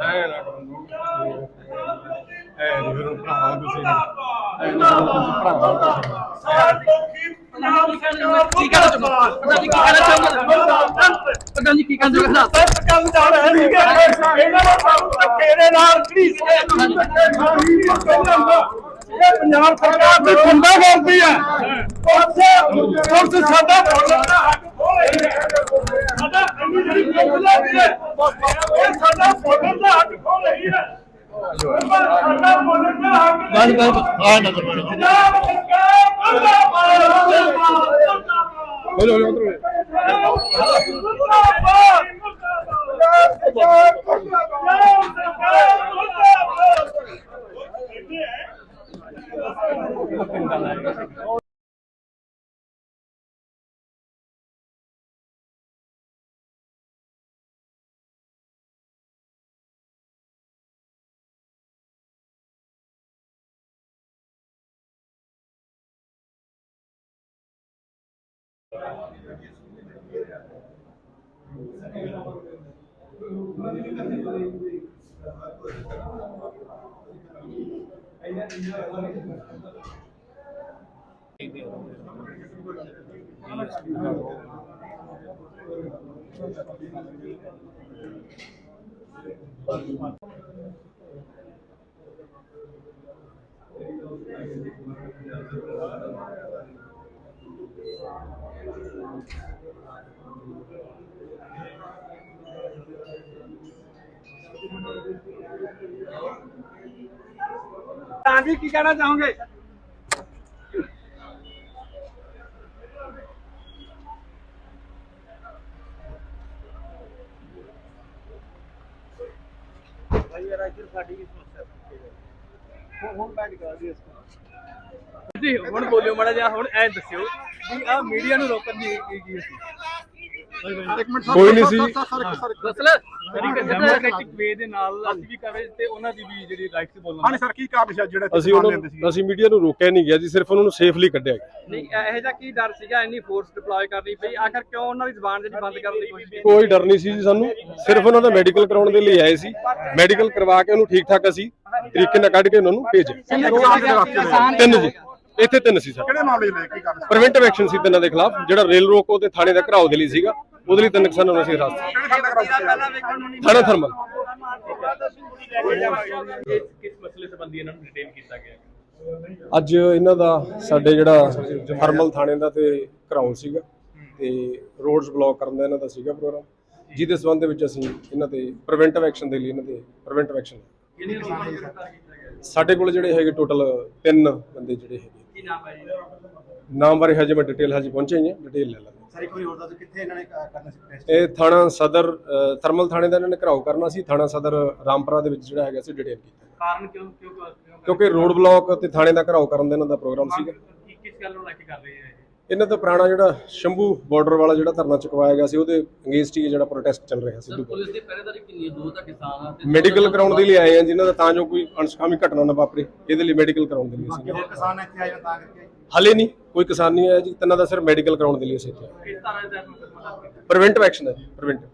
É, é, eles viram pra lá, assim. É, eles viram pra lá. Sai, pouquinho! ਕਹਿਣਾ ਚਾਹੁੰਦਾ ਪ੍ਰਧਾਨ ਜੀ ਕੀ ਕਹਿਣਾ ਚਾਹੁੰਦਾ ਪ੍ਰਧਾਨ ਜੀ ਕੀ ਕਹਿਣਾ ਚਾਹੁੰਦਾ ਪੰਜਾਬ ਸਰਕਾਰ ਦੀ ਗੁੰਡਾ ਕਰਦੀ ਹੈ। ਪੁਲਿਸ ਪੁਲਿਸ ਸਾਡਾ ਸਾਡਾ ਅੰਨੀ ਜਿਹੜੀ ਪੁਲਿਸ ਲੱਗਦੀ ਹੈ ਇਹ ਸਾਡਾ ਬੋਲਣ ਦਾ ਹੱਕ ਖੋ ਰਹੀ ਹੈ। ਸਾਡਾ ਬੋਲਣ ਦਾ ਹੱਕ ਬਸ ਬਸ ਆ ਨਾ ਕਰੋ ਪੰਜਾਬ ਸਰਕਾਰ ਮੁਰਦਾਬਾਦ ਬੋਲੋ ਬੋਲੋ ਉਧਰ ਮੁਰਦਾਬਾਦ ਮੁਰਦਾਬਾਦ thôi ਹਾਂ ਜੀ ਕੀ ਕਹਿਣਾ ਚਾਹੋਗੇ? ਜੀ ਹੁਣ ਬੋਲਿਓ ਮਾੜਾ ਜਿਹਾ, ਹੁਣ ਐ ਦੱਸਿਓ ਵੀ ਆ ਮੀਡੀਆ ਨੂੰ ਰੋਕਣ ਦੀ ਕੀ ਕੀ ਸੀ? ਕੋਈ ਨਹੀਂ ਸੀ। ਡੈਮੋਕ੍ਰੈਟਿਕ ਵੇ ਦੇ ਨਾਲ ਅਸੀਂ ਵੀ ਕਰ ਰਹੇ ਤੇ ਉਹਨਾਂ ਦੀ ਵੀ ਜਿਹੜੀ ਰਾਈਟ ਸੀ ਬੋਲਣ ਹਾਂਜੀ ਸਰ ਕੀ ਕਾਰਨ ਸੀ ਜਿਹੜੇ ਅਸੀਂ ਉਹਨਾਂ ਅਸੀਂ ਮੀਡੀਆ ਨੂੰ ਰੋਕਿਆ ਨਹੀਂ ਗਿਆ ਜੀ ਸਿਰਫ ਉਹਨਾਂ ਨੂੰ ਸੇਫਲੀ ਕੱਢਿਆ ਗਿਆ। ਨਹੀਂ ਇਹੋ ਜਿਹਾ ਕੀ ਡਰ ਸੀਗਾ ਇੰਨੀ ਫੋਰਸ ਡਿਪਲੋਏ ਕਰਨੀ ਪਈ ਆਖਰ ਕਿਉਂ ਉਹਨਾਂ ਦੀ ਜ਼ਬਾਨ ਜਿਹੜੀ ਬੰਦ ਕਰਨ ਲਈ ਪਈ ਕੋਈ ਡਰ ਨਹੀਂ ਸੀ ਜੀ ਸਾਨੂੰ ਸਿਰਫ ਉਹਨਾਂ ਦਾ ਮੈਡੀਕਲ ਕਰਾਉਣ ਦੇ ਲਈ ਆਏ ਸੀ। ਮੈਡੀਕਲ ਕਰਵਾ ਕੇ ਉਹਨੂੰ ਠੀਕ ਠਾਕ ਅਸੀਂ ਤਰੀਕੇ ਨਾਲ ਕੱਢ ਕੇ ਉਹਨਾਂ ਨੂੰ ਭੇਜਿਆ। ਤਿੰਨ ਜੀ। ਇੱਥੇ ਤਿੰਨ ਸੀ ਸਰ। ਕਿਹੜੇ ਮਾਮਲੇ ਲੈ ਕੀ ਸੀ? ਪ੍ਰੀਵੈਂਟਿਵ ਐਕਸ਼ਨ ਸੀ ਤਿੰਨਾਂ ਦੇ ਖਿਲਾਫ। ਜਿਹੜਾ ਰੇਲ ਰੋਕੋ ਤੇ ਥਾਣੇ ਦਾ ਘਰਾਓ ਦੇ ਲਈ ਸੀਗਾ। ਉਹਦੇ ਲਈ ਤਿੰਨ ਕਿਸਾਨਾਂ ਨੂੰ ਅਸੀਂ ਹਿਰਾਸਤ ਕਿਹੜੇ ਥਾਣੇ ਦਾ ਕਰਾਉਂਦੇ ਥਾਣਾ ਥਰਮਲ। ਇਹ ਕਿਸ ਮਸਲੇ ਸੰਬੰਧੀ ਇਹਨਾਂ ਨੂੰ ਡਿਟੇਨ ਕੀਤਾ ਗਿਆ ਅੱਜ ਇਹਨਾਂ ਦਾ ਸਾਡੇ ਜਿਹੜਾ ਥਰਮਲ ਥਾਣੇ ਦਾ ਤੇ ਘਰਾਓ ਸੀਗਾ ਤੇ ਰੋਡਸ ਬਲੌਕ ਕਰਨ ਦਾ ਇਹਨਾਂ ਦਾ ਸੀਗਾ ਪ੍ਰੋਗਰਾਮ। ਜਿਹਦੇ ਸਬੰਧ ਦੇ ਵਿੱਚ ਅਸੀਂ ਇਹਨਾਂ ਤੇ ਪ੍ਰੀਵੈਂਟਿਵ ਐਕਸ਼ਨ ਦੇ ਲਈ ਇਹਨਾਂ ਤੇ ਪ੍ਰੀਵੈਂਟਿਵ ਐਕਸ਼ਨ ਸਾਡੇ ਕੋਲ ਜਿਹੜੇ ਹੈਗੇ ਟੋਟਲ ਤਿੰਨ ਬੰਦੇ ਜਿਹੜੇ ਹੈਗੇ। ਕੀ ਨਾਮ ਹੈ ਜੀ? ਨਾਮ ਬਾਰੇ ਹਜੇ ਮੈਂ ਡਿਟੇਲ ਹਜੇ ਪਹੁੰਚੇ ਹੀ ਹਾਂ ਡਿਟੇਲ ਲੈ ਲਾਂਗੇ। ਸਰ ਇੱਕ ਵਾਰੀ ਹੋਰ ਦੱਸੋ ਕਿੱਥੇ ਇਹਨਾਂ ਨੇ ਕਰਨਾ ਸੀ ਟੈਸਟ ਇਹ ਥਾਣਾ ਸਦਰ ਥਰਮਲ ਥਾਣੇ ਦਾ ਇਹਨਾਂ ਨੇ ਘਰਾਓ ਕਰਨਾ ਸੀ ਥਾਣਾ ਸਦਰ ਰਾਮਪੁਰਾ ਦੇ ਵਿੱਚ ਜਿਹੜਾ ਹੈਗਾ ਸੀ ਡਿਟੇਲ ਕੀਤਾ। ਕਾਰਨ ਕਿਉਂ ਕਿਉਂ ਕਿਉਂ ਕਿਉਂਕਿ ਰੋਡ ਬਲੌਕ ਤੇ ਥਾਣੇ ਦਾ ਘਰਾਓ ਕਰਨ ਦਾ ਇਹਨਾਂ ਦਾ ਪ੍ਰੋਗਰਾਮ ਸੀਗਾ। ਕਿਸ ਗੱਲ ਨੂੰ ਲੈ ਕੇ ਕਰ ਰਹੇ ਹੈ ਇਹਨਾਂ ਦਾ ਪੁਰਾਣਾ ਜਿਹੜਾ ਸ਼ੰਭੂ ਬਾਰਡਰ ਵਾਲਾ ਜਿਹੜਾ ਧਰਨਾ ਚੁਕਵਾਇਆ ਗਿਆ ਸੀ ਉਹਦੇ ਅਗੇਂਸਟ ਹੀ ਜਿਹੜਾ ਪ੍ਰੋਟੈਸਟ ਚੱਲ ਰਿਹਾ ਸੀ ਪੁਲਿਸ ਦੀ ਪਹਿਰੇਦਾਰੀ ਕਿੰਨੀ ਦੂਰ ਤੱਕ ਕਿਸਾਨ ਆ ਤੇ ਮੈਡੀਕਲ ਕਰਾਉਣ ਦੇ ਲਈ ਆਏ ਆ ਜਿਨ੍ਹਾਂ ਦਾ ਤਾਂ ਜੋ ਕੋਈ ਅਣਸੁਖਾਵੀ ਘਟਨਾ ਨਾ ਵਾਪਰੇ ਇਹਦੇ ਲਈ ਮੈਡੀਕਲ ਕਰਾਉਣ ਦੇ ਲਈ ਅਸੀਂ ਕਿਸਾਨ ਇੱਥੇ ਆਏ ਨੇ ਤਾਂ ਕਰਕੇ ਹਲੇ ਨਹੀਂ ਕੋਈ ਕਿਸਾਨ ਨਹੀਂ ਆਇਆ ਜੀ ਤਿੰਨਾਂ ਦਾ ਸਿਰਫ ਮੈਡੀਕਲ ਕਰਾਉਣ ਦੇ ਲਈ ਅਸੀਂ ਇੱਥੇ ਕਿਸ ਤਰ੍ਹਾਂ ਦਾ ਪ੍ਰੀਵੈਂਟਿਵ ਐਕਸ਼ਨ ਹੈ? ਪ੍ਰੀਵੈਂਟਿਵ